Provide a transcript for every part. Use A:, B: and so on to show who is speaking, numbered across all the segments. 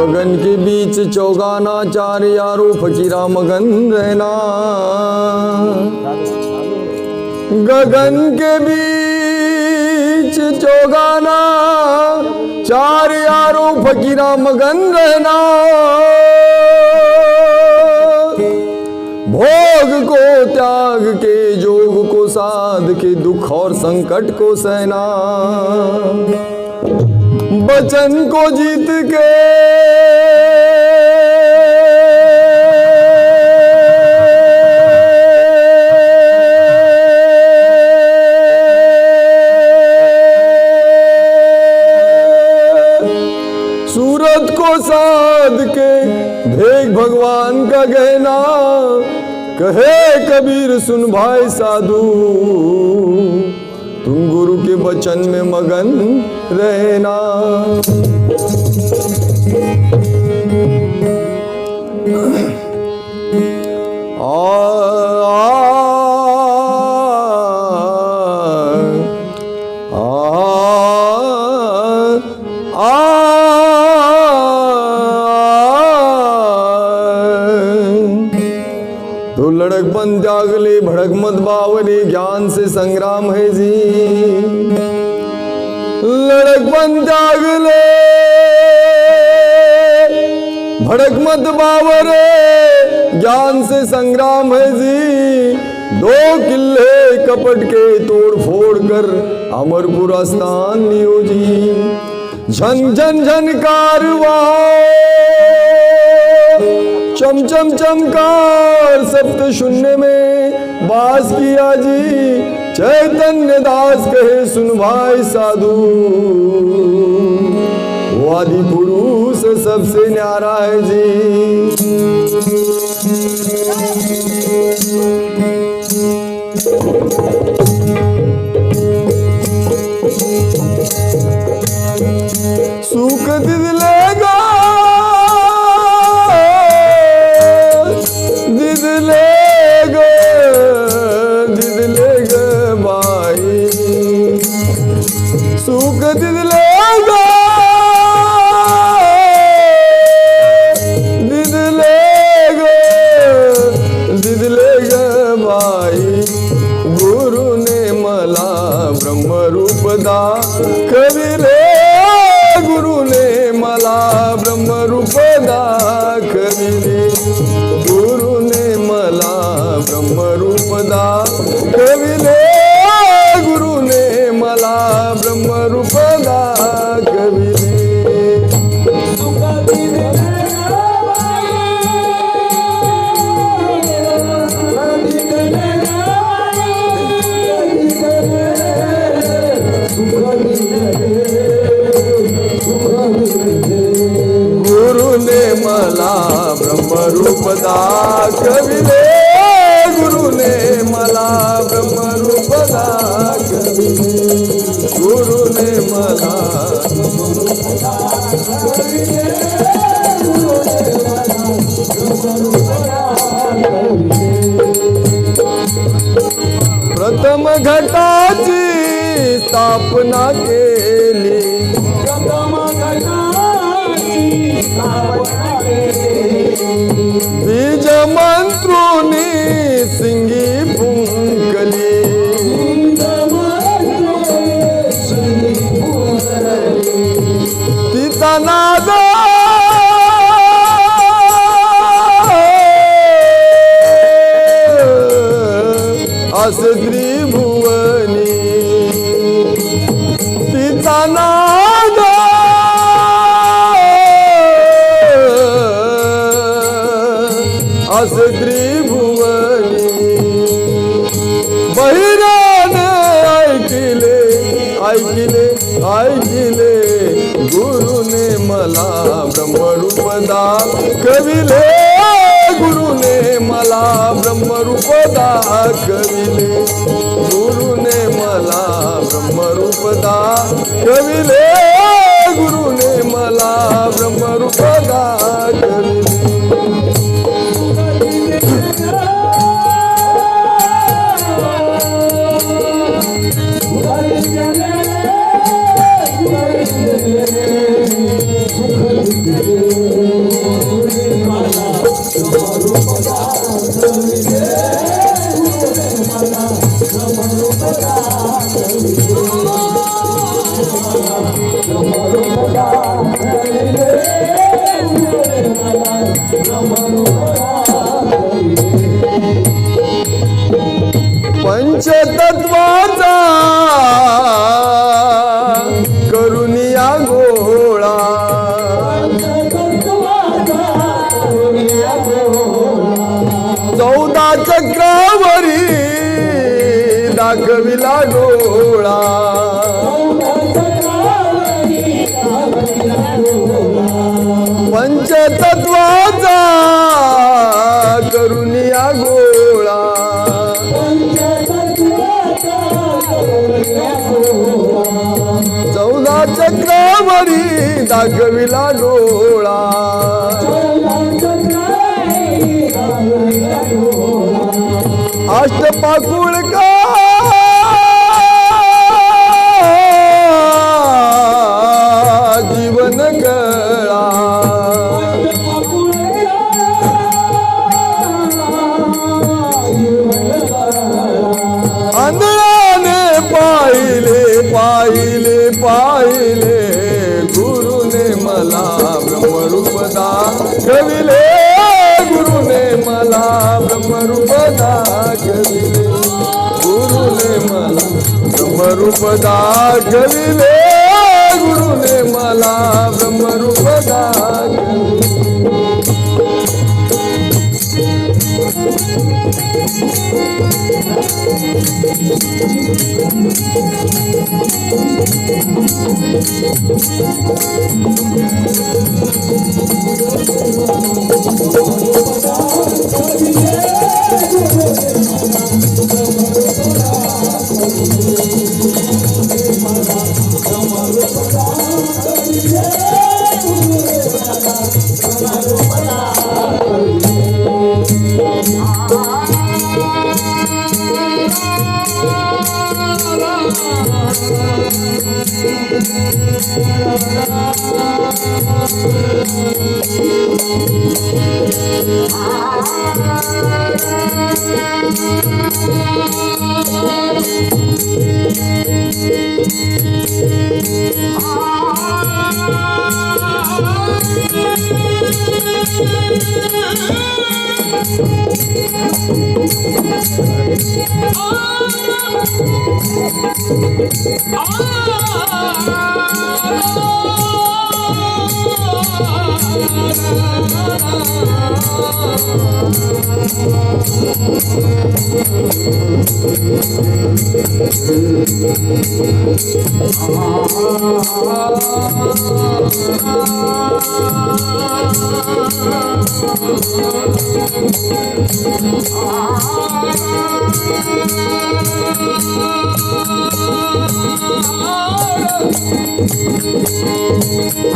A: गगन के beach चौगाना, चार यारो फकीरा मगन रहना गगन के बीच चौगाना, चार यारो फकीरा मगन रहना भोग को त्याग के, जोग को साध के, दुख और संकट को सहना। बचन को जीत के। सूरत को साध के भेग भगवान का गहना। कहे कबीर, सुन भाई साधु। तुम गुरु के वचन में मगन रहना। आ, आ, लड़क बन जागले भड़क मत बावरे ज्ञान से संग्राम है जी। जागले भड़क मत बावरे। ज्ञान से संग्राम है जी। दो किले कपट के तोड़ फोड़ कर अमरपुर स्थान लियो जी। झन झन झन कारवा चम चम चमकार सप्त शून्य में बास किया जी। चैतन्य दास कहे सुन भाई साधु। आदि पुरुष सबसे न्यारा है जी। কবি রে। प्रथम घटाची स्थापना केली. बीज मंत्रुनी भुवनी। बहिराने ऐकिले ऐकिले ऐकिले गुरुने मला ब्रह्मरूप दा कविले गुरुने मला ब्रह्मरूप दा कविले गुरुने मला ब्रह्मरूप दा कविले चौदा चक्रावरी दाखविला डोळा. पंचतत्वाचा करुनिया गोळा. चौदा चक्रावरी दाखविला डोळा. अष्टपाकुळ का? जीवन कळा आंधळाने पाहिले पाहिले पाहिले. गुरुने मला ब्रह्मरूप दाखविले. गुरुने मला ब्रह्मरूप ब्रह्मरूप दाखविले गुरुने मला ब्रह्मरूप दाखविले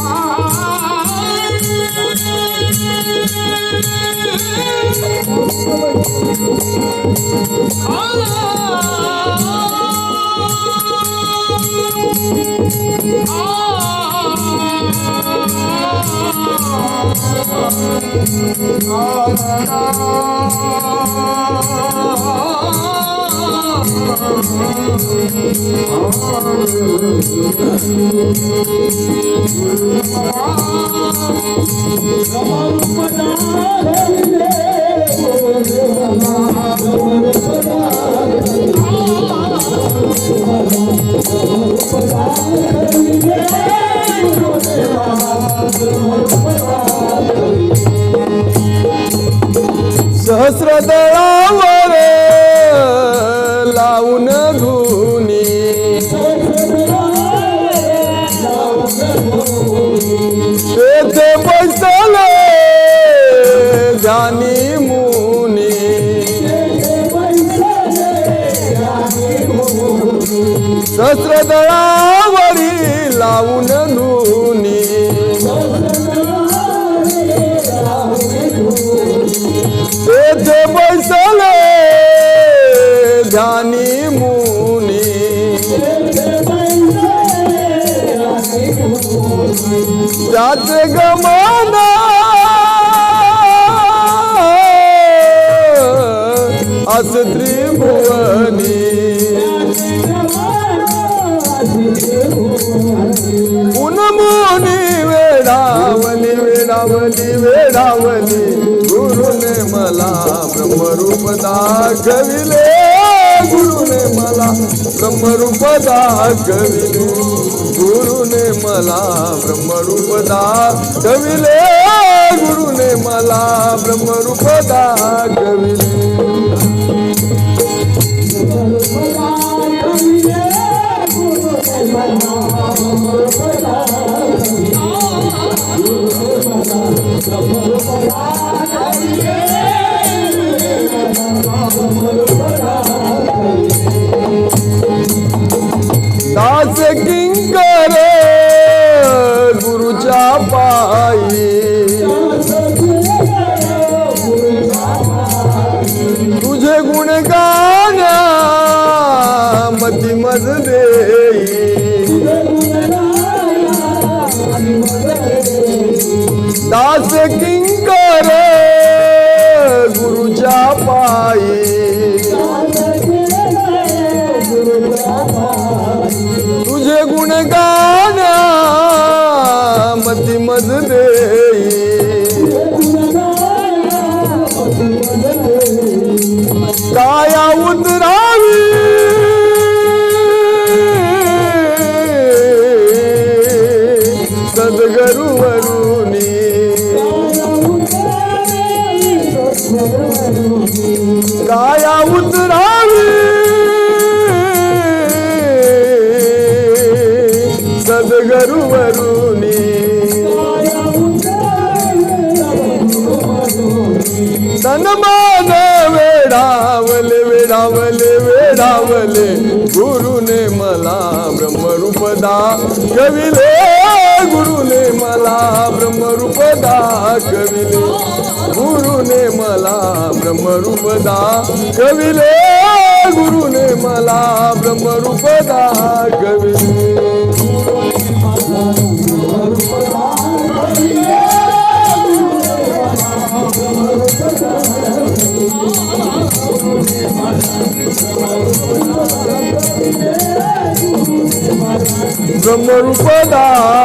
A: Ah Come on, सहस्रदळावर लावून धुनी तेथे बसले जानी मुनी. सहस्रदळावरी लावून धुनी त्याच गमना। अस त्रिभुवनी। उन्मुनी वेडावली वेडावली वेडावली। गुरुने मला ब्रह्मरूप दाखविले। गुरुने मला ब्रह्मरूप दाखविले। गुरुने मला ब्रह्मरूपदा कविले. गुरुने मला ब्रह्मरूपदा कविले. दास की किंकर गुरुच्या पायी तुझे गुण गाण्या मती मज देई। काया उतरावी। सद्गुरुवरुनी वेडावले वेडावले गुरुने मला ब्रह्मरूप दाखविले गुरुने मला ब्रह्मरूप दाखविले गुरुने मला ब्रह्मरूप दाखविले गुरुने मला ब्रह्मरूप दाखविले ब्रह्मरूप दाखविले